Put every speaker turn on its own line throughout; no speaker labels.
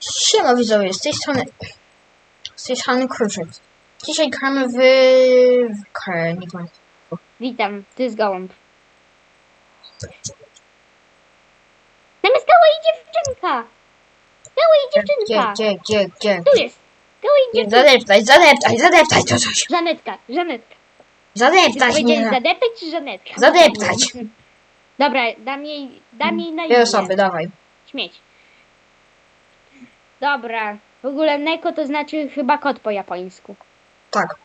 Siema widzowie, z tej strony z tej strony Kruszek. Dzisiaj gramy w... grę, nie wiem.
Witam, ty jest gołąb. Tam jest goła i dziewczynka! Goła i
Gdzie,
dziewczynka!
gdzie, gdzie, gdzie?
Tu jest! Goła i
Nie,
dziewczynka!
zadeptaj, zadeptaj, zadeptaj to coś.
Żanetka, Żanetka.
Zadeptać nie.
zadeptać czy Żanetka?
Zadeptać.
Dobra, dam jej, dam jej na
Dwie
imię.
osoby, dawaj.
Śmieć. Dobra. W ogóle Neko to znaczy chyba kot po japońsku.
Tak.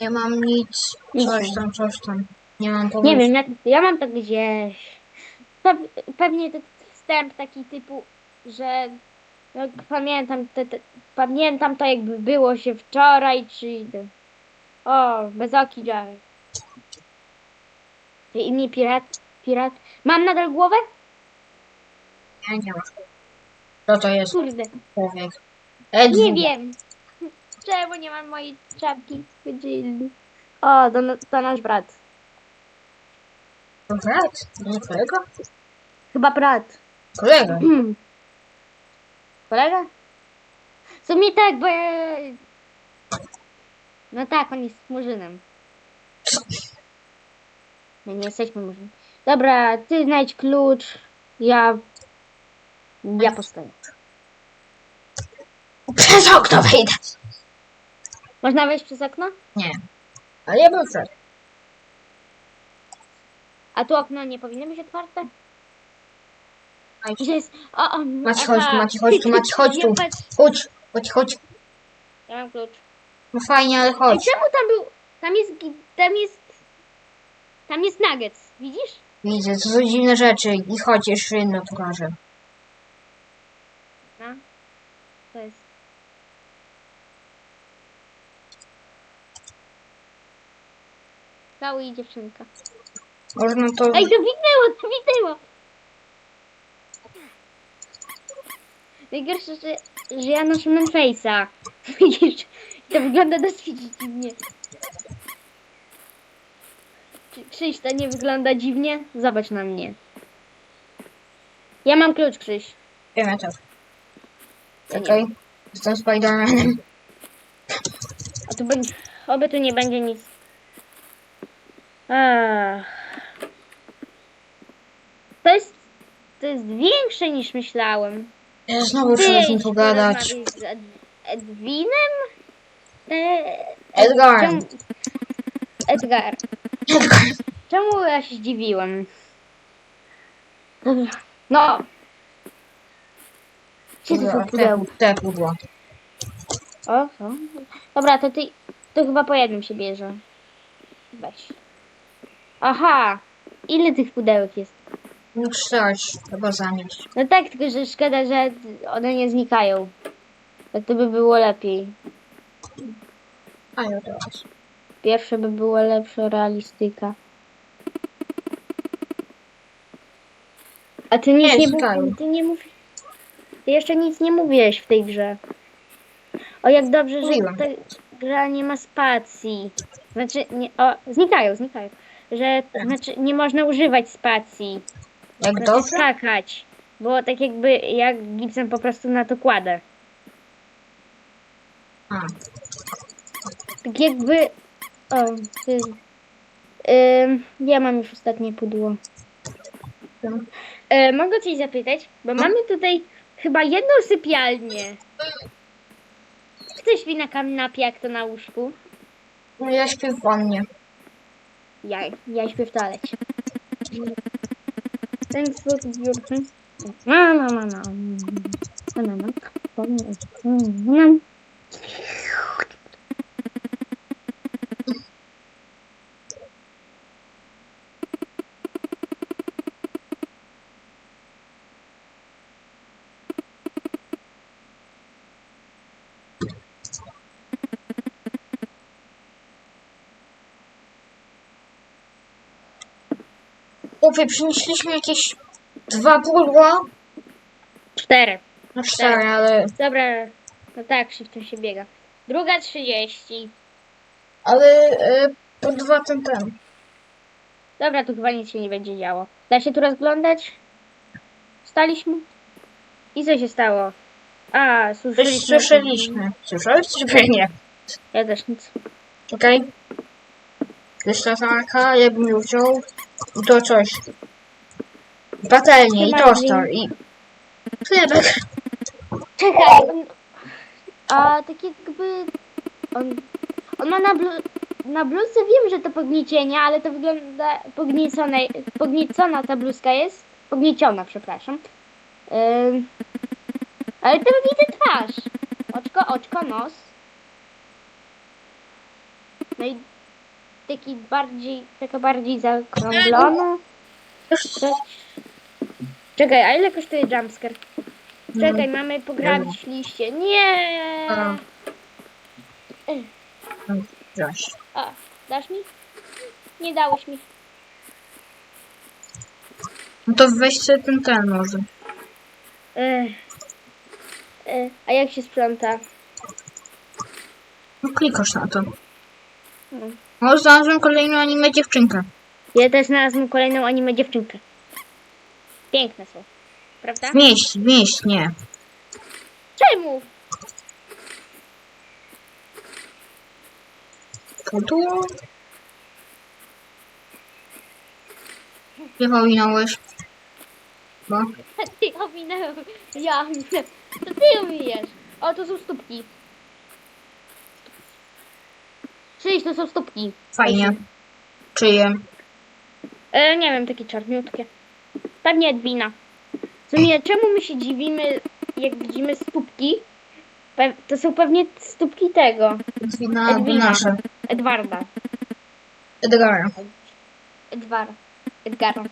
Nie mam nic. Coś tam, coś tam. Nie mam pomysłu.
Nie wiem, ja, ja mam to gdzieś. Pe pewnie to wstęp taki typu, że jak pamiętam, te, te, pamiętam to jakby było się wczoraj, czy o, bez oki Jarek. Imię pirat, pirat. Mam nadal głowę?
Nie, nie masz. Co to jest
Kurde,
człowiek? Edwin.
nie wiem. Czemu nie mam mojej czapki? O, to, to nasz brat.
To brat? Nie kolega?
Chyba brat.
Kolega.
Kolega? W sumie tak, bo ja... No tak, on jest murzynem. My nie jesteśmy murzynem. Dobra, ty znajdź klucz. Ja... Ja postoję.
Przez okno wejdę.
Można wejść przez okno?
Nie. Ale ja bym wszedł.
A tu okno nie powinno być otwarte? Gdzie jest... O, o,
Maci,
aha.
chodź tu, Maci, chodź tu, Maci, chodź tu. Chodź, chodź, chodź.
ja mam klucz.
No fajnie, ale chodź.
czemu tam był... Tam jest... gi- Tam jest... Tam jest nuggets, widzisz?
Widzę, to są dziwne rzeczy. I chodź, jeszcze jedno pokażę.
No. To jest... Cały i dziewczynka.
Można to...
Ej, to widnęło, to widnęło! Najgorsze, że, że ja noszę manface'a. Widzisz? To wygląda dosyć dziwnie. Czy Krzyś, to nie wygląda dziwnie? Zobacz na mnie. Ja mam klucz, Krzyś.
Wiem, ja też.
Ja nie
Czekaj. Jestem Spider-Manem.
A tu będzie... Oby tu nie będzie nic. Ach. To jest... To jest większe niż myślałem.
Ja znowu trzeba z nim pogadać.
porozmawiasz z Ed Edwinem? E,
Edgar.
czemu- Edgar.
Edgar.
Czemu ja się zdziwiłem? Dobra. No. Gdzie to są pudełka?
te pudła.
O, co? Dobra, to ty... To chyba po jednym się bierze. Weź. Aha. Ile tych pudełek jest?
No coś, trzeba zanieść.
No tak, tylko że szkoda, że one nie znikają. Tak to by było lepiej.
A ja teraz.
Pierwsze by było lepsze realistyka. A ty nic
Nie,
nie,
znikają.
ty nie mówisz. Ty jeszcze nic nie mówiłeś w tej grze. O jak dobrze, że
Mówiłam.
ta gra nie ma spacji. Znaczy, nie, o, znikają, znikają. Że, znaczy, nie można używać spacji.
Jak dobrze?
skakać. Bo tak jakby jak gipsem po prostu na to kładę.
A,
Tak jakby. O, ty. Ym, ja mam już ostatnie pudło. E, mogę coś zapytać? Bo mamy tutaj chyba jedną sypialnię. Kto śpi na kanapie, jak to na łóżku?
no ja śpię w wannie.
Ja, ja śpię w toalecie. Thanks for the beautiful. No, no, no, no. No, no,
Chłopie, przynieśliśmy jakieś dwa pudła.
Cztery.
No cztery, ale,
Dobra, no tak, szybko się biega. Druga 30.
ale e, po dwa ten ten.
Dobra, tu chyba nic się nie będzie działo. Da się tu rozglądać? Staliśmy? I co się stało? A,
Coś
słyszeliśmy.
słyszeliśmy. Słyszałeś coś? Pewnie nie.
Ja też nic.
Okej. Jeszcze latarka, jakbym ją wziął. To coś. Patelnie i toster i... Chlebek.
Czekaj, on, a tak jakby on, on ma na, blu, na bluzce, wiem, że to pogniecienie, ale to wygląda pogniecone, pogniecona ta bluzka jest, pognieciona, przepraszam. Ym, ale tam widzę twarz. Oczko, oczko, nos. No i taki bardziej, taka bardziej zakrąglona. Czekaj, a ile kosztuje jumpscare? Czekaj, mamy pograbić liście. Nie!
A.
A, dasz mi? Nie dałeś mi.
No to weź sobie ten ten może.
Ech. Ech, A jak się sprząta?
No klikasz na to.
No.
No znalazłem kolejną anime dziewczynkę.
Ja też znalazłem kolejną anime dziewczynkę. Piękne są. Prawda?
Wnieść, wnieść, nie.
Czemu?
To tu. Gdzie powinąłeś? Bo
Ty ominąłem. Ja. To ty omijesz. O, to są stópki. Czyś to są stópki.
fajnie. Czyje?
E, nie wiem, takie czarniutkie. Pewnie Edwina. W sumie, czemu my się dziwimy, jak widzimy stópki? Pe- to są pewnie stópki tego.
Edwina,
Edwina.
nasze.
Edwarda.
Edgara.
Edward. Edgara.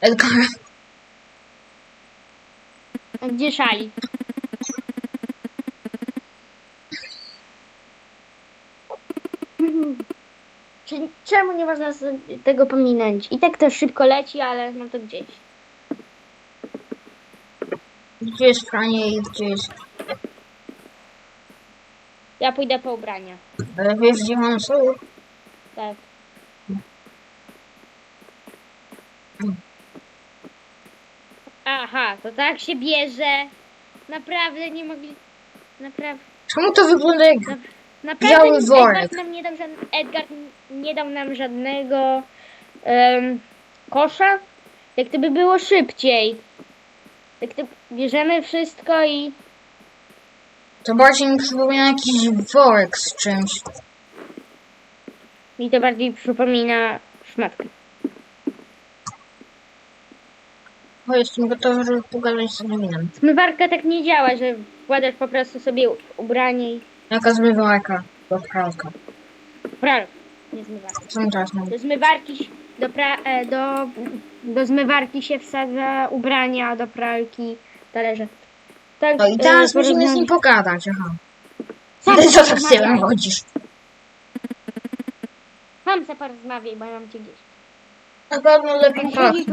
Edgara.
Gdzie szali? Czy- Czemu nie można tego pominąć? I tak to szybko leci, ale no to gdzieś.
Gdzie jest pranie i gdzie jest...
Ja pójdę po ubrania.
Ale wiesz gdzie mam są?
Tak. Aha, to tak się bierze. Naprawdę nie mogli. Naprawdę.
Czemu to wygląda jak...
Naprawdę
Biały worek.
Edgar nam nie dał, żad... Edgar nie dał nam żadnego em, kosza. Jak gdyby było szybciej. Jak to bierzemy wszystko i.
To bardziej mi przypomina jakiś worek z czymś.
Mi to bardziej przypomina szmatkę.
O, jestem gotowy, żeby pogadać z Edwinem.
Zmywarka tak nie działa, że wkładasz po prostu sobie ubranie i.
Jaka zmywarka? Do pralka.
Pral, nie
czas mam?
Do zmywarki, do, pra, e, do, do zmywarki się wsadza ubrania, do pralki talerze. Tak,
No i teraz
e,
musimy z nim pogadać, aha.
Sam
Ty
se
co tak z
porozmawiaj.
chodzisz?
Sam se porozmawiaj, bo ja mam cię gdzieś.
Na pewno lepiej
On
tak.
siedzi tu,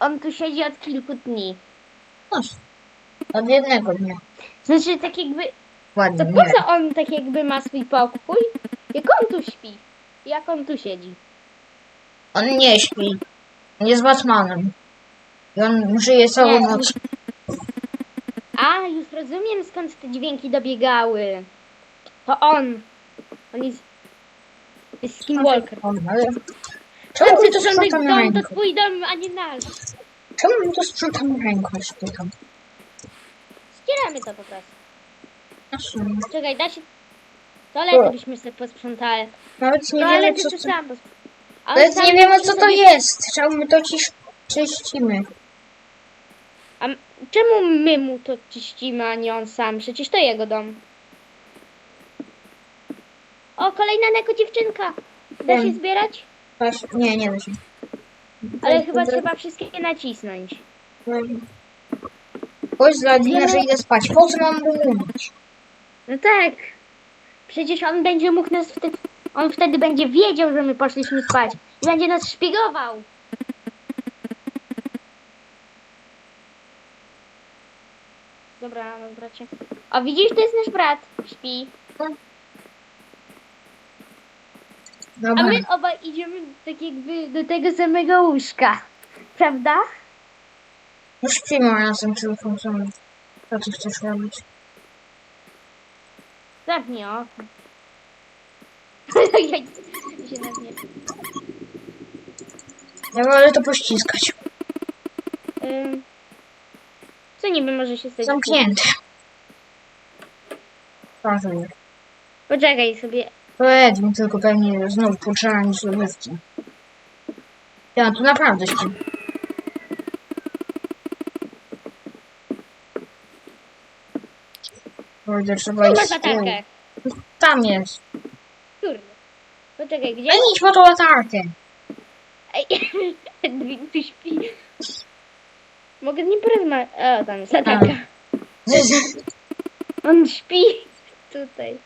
on tu siedzi od kilku dni.
No, Od jednego dnia.
Znaczy tak jakby,
Ładnie,
to po
nie.
co on tak jakby ma swój pokój? Jak on tu śpi? Jak on tu siedzi?
On nie śpi. On jest Batmanem. I on żyje całą
Nie,
noc.
A, już rozumiem skąd te dźwięki dobiegały. To on. On jest... Jest Skinwalker.
On, ale... Czemu my to sprzątamy
dom, to
ręką?
twój dom, a nie nasz.
Czemu my to sprzątamy ręką, ja się pytam?
Ścieramy to po prostu.
Sumie.
Czekaj, da się... Toalety byśmy sobie posprzątali.
Nawet nie wiemy,
Toalety
co
ty
to...
posprzątał.
Nawet nie wiemy, co to jest. Czemu my to cisz... czyścimy?
A m- czemu my mu to czyścimy, a nie on sam? Przecież to jego dom. O, kolejna neko dziewczynka. Da się zbierać?
Nie, nie da się.
Ale chyba trzeba wszystkie nacisnąć.
Powiedz dla Dina, że idę spać. Po co mam mu mówić?
No tak. Przecież on będzie mógł nas wtedy... On wtedy będzie wiedział, że my poszliśmy spać. I będzie nas szpiegował. Dobra, bracie. O, widzisz, to jest nasz brat. Śpi.
Dobra.
A my obaj idziemy tak jakby do tego samego łóżka. Prawda?
No śpimy razem, tylko możemy. Co chcesz robić?
Okno. Ja się na mnie.
Ja wolę to pościskać.
Ym, Co niby może się stać?
Zamknięte. Ważne.
Poczekaj sobie.
To Edwin tylko pewnie znowu potrzeba złotówki. Ja tu naprawdę śpię. Kurde, trzeba
Tu
iść
masz latarkę.
Tam jest.
Kurde. Poczekaj, gdzie?
Ej, idź po tą latarkę.
Ej, Edwin, tu śpi. Mogę z nim porozmawiać. O, tam jest latarka. On śpi tutaj.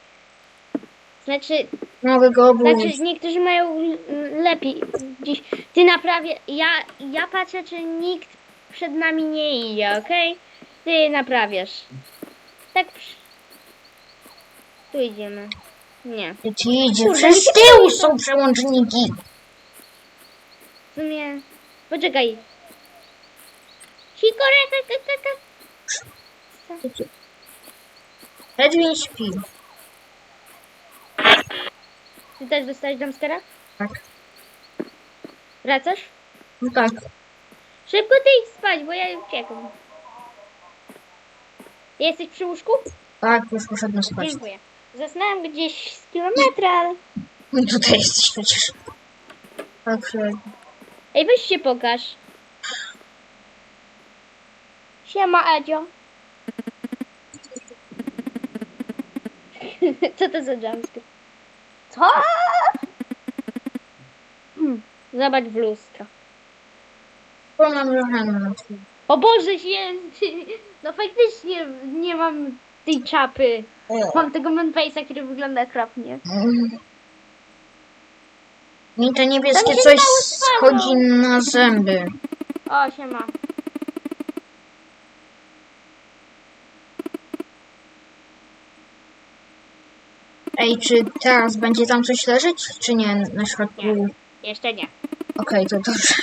Znaczy,
Mogę go obudzić.
znaczy niektórzy mają l- lepiej. Dziś ty naprawię. Ja, ja patrzę, czy nikt przed nami nie idzie, okej? Ty naprawiasz. Tak. przy- Tu idziemy. Nie.
Ty idzie.
Kurde,
Przez tyłu są przełączniki.
W sumie. Poczekaj. Sikoreka, kaka, kaka.
Edwin śpi.
Ty też dostałeś jumpscare'a?
Tak.
Wracasz?
No tak.
Szybko ty idź spać, bo ja uciekam. Jesteś przy łóżku?
Tak, już poszedłem spać.
Dziękuję. Zasnąłem gdzieś z kilometra, ale...
No tutaj jesteś przecież. Że-
Ej, weź się pokaż. Siema, Edzio. Co to za jumpscare? Co? Hmm, Zobacz w lustro.
Bo mam na tym.
O Boże święty! No faktycznie nie mam tej czapy. Mam tego manface'a, który wygląda okropnie.
Mi to niebieskie
Tam się
coś
stało
schodzi na zęby.
O, siema.
Ej, czy teraz będzie tam coś leżeć, czy nie? Na środku.
Nie. Jeszcze nie.
Okej, to dobrze.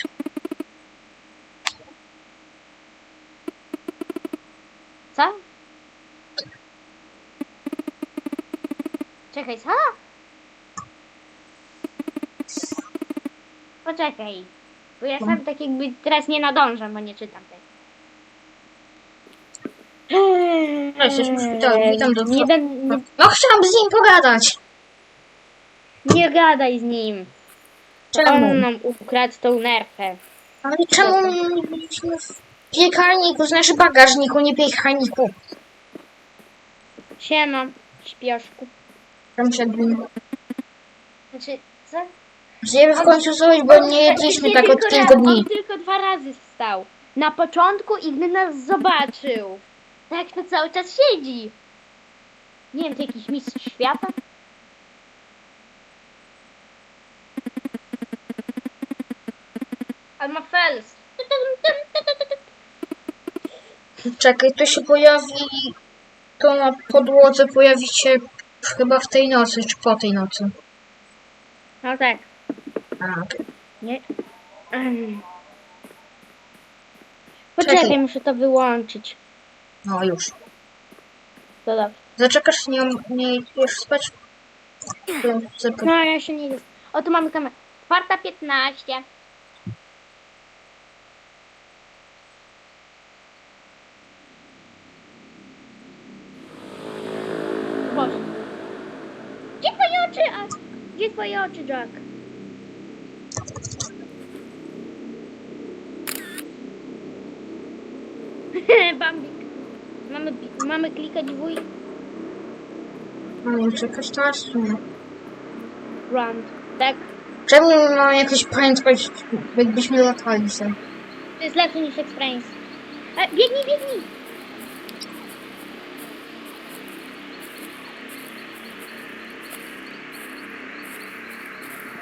Co? Czekaj, co? Poczekaj. Bo ja sam tak jakby teraz nie nadążam, bo nie czytam tego.
No, jesteśmy w szpitalu, witam do-
nie, ben- nie,
No chciałam z nim pogadać.
nie gadaj z nim.
Czemu?
On nam ukradł tą nerfę.
Ale czemu nie byliśmy w piekarniku, znaczy bagażniku, nie piekarniku?
Siema, śpioszku.
Tam się
Znaczy, co?
Zjemy w końcu coś, bo nie jedliśmy tak od
tylko
kilku
raz-
dni.
On tylko dwa razy wstał. Na początku i gdy nas zobaczył. Tak to cały czas siedzi. Nie wiem, to jakiś mistrz świata? Ale ma fels.
Czekaj, to się pojawi, to na podłodze pojawi się chyba w tej nocy, czy po tej nocy.
No tak.
A,
Nie. Em. Poczekaj,
Czekaj.
muszę to wyłączyć.
no już.
To dobrze.
Zaczekasz, nie, nie idziesz spać? To chcę po-
No, ja się nie idę. O, tu mamy kamerę. Czwarta 15. Boże. Gdzie twoje oczy? A, gdzie twoje oczy, Jack? Bambik. Mamy, mamy klikać wuj
czekasz teraz, czy nie?
round. Tak?
Czemu mam jakieś prędkość, jakbyśmy latali sobie?
To jest lepsze niż Express. E, biegnij, biegnij!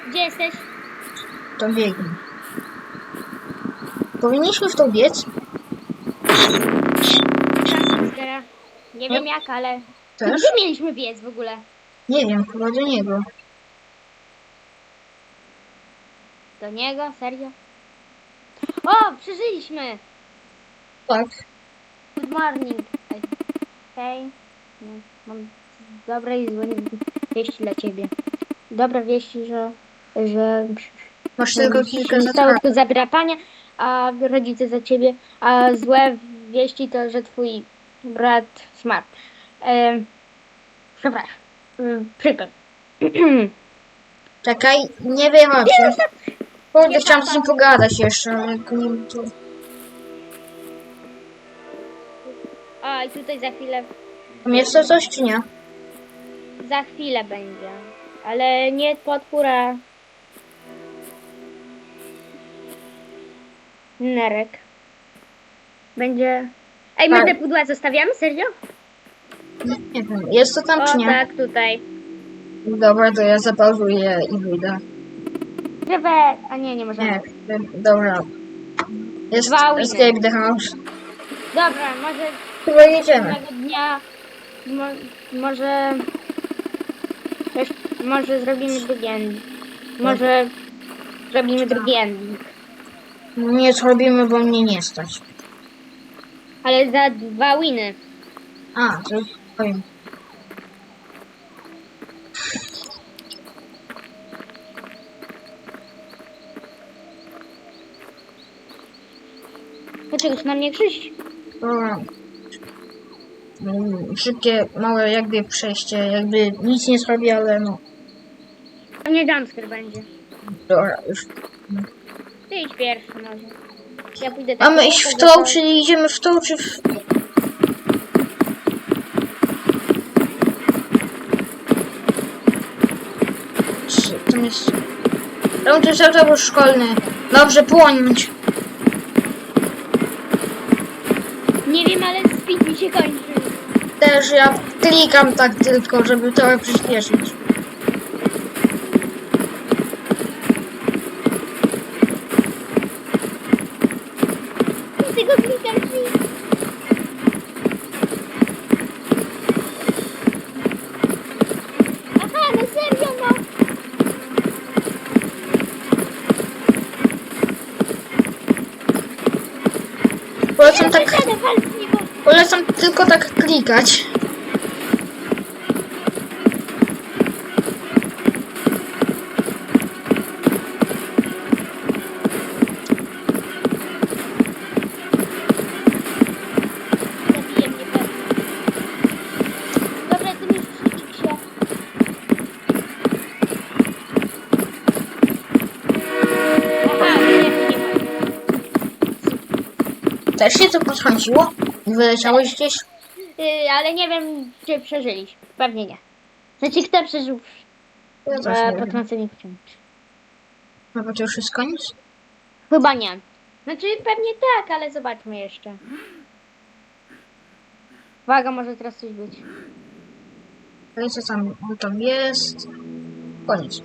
Gdzie jesteś?
To biegnij. Powinniśmy w to biec?
Nie wiem jak, ale...
Też?
Gdzie mieliśmy biec w ogóle?
Nie wiem, chyba do niego.
Do niego? Serio? O, przeżyliśmy!
Tak.
Good morning. Hej. No, Mam dobre i złe wieści dla ciebie. Dobre wieści, że... że
Masz tylko kilka
zostało
zatrudnień.
do zadrapania, a rodzice za ciebie, a złe wieści to, że twój brat zmarł. E, przepraszam. E, Przykro.
Czekaj, nie wychodźcie. Kurde, chciałam z nim pogadać jeszcze, ale nie wiem co.
A i tutaj za chwilę,
Tam coś, czy nie?
za chwilę będzie. Ale nie podpóra. Nerek. Będzie. Ej, my
Tak.
te pudła zostawiamy? Serio?
Nie, nie wiem. Jest to tam,
O
czy nie?
tak, tutaj.
Dobra, to ja zapauzuję i wyjdę.
Krewet! A nie, nie możemy.
Nie, dobra. Jest
Dwa winy.
escape the house.
Dobra, może
Chyba jedziemy.
dnia. Mo, może. Też, może zrobimy drugi ending. Może zrobimy drugi ending.
Nie zrobimy, bo mnie nie stać.
Ale za dwa winy.
A, to powiem.
Dlaczego na mnie?
Dobra. Mm, Szybkie, małe jakby przejście, jakby nic nie zrobi, ale no.
Nie jumpscare będzie.
Dobra, już.
Ty idź pierwszy może. Ja pójdę tak
Mamy iść w tą,
że-
czyli idziemy w tą, czy w... Czy tam jest... Tam to jest autobus szkolny. Dobrze, płonić.
Nie wiem, ale speed mi się kończy.
Też ja klikam tak tylko, żeby trochę przyspieszyć.
Ty go klikasz i... Aha, no serio, no.
Polecam tak,
Przesadę, wal z niego.
polecam tylko tak klikać.
Zabije mnie pewnie. Dobra, ty mi przyjdź się. Aha, nie, nie ma.
Też się to podchodziło? Wyleciałeś gdzieś?
Yy, ale nie wiem, czy przeżyliśmy. Pewnie nie. Znaczy, kto przeżył
też
e,
nie wiem.
potrącenie?
No bo to już jest koniec?
Chyba nie. Znaczy, pewnie tak, ale zobaczmy jeszcze. Uwaga, może teraz coś być.
Ale co tam, on tam jest? Koniec.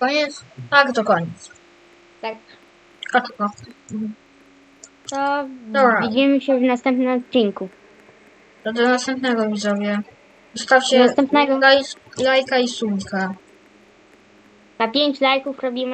Koniec? Tak, to koniec.
Tak.
Kaczka.
To
Dobra.
widzimy się w następnym odcinku.
To do następnego widzowie. Zostawcie
Do następnego.
laj, lajka i subika.
Na 5 lajków robimy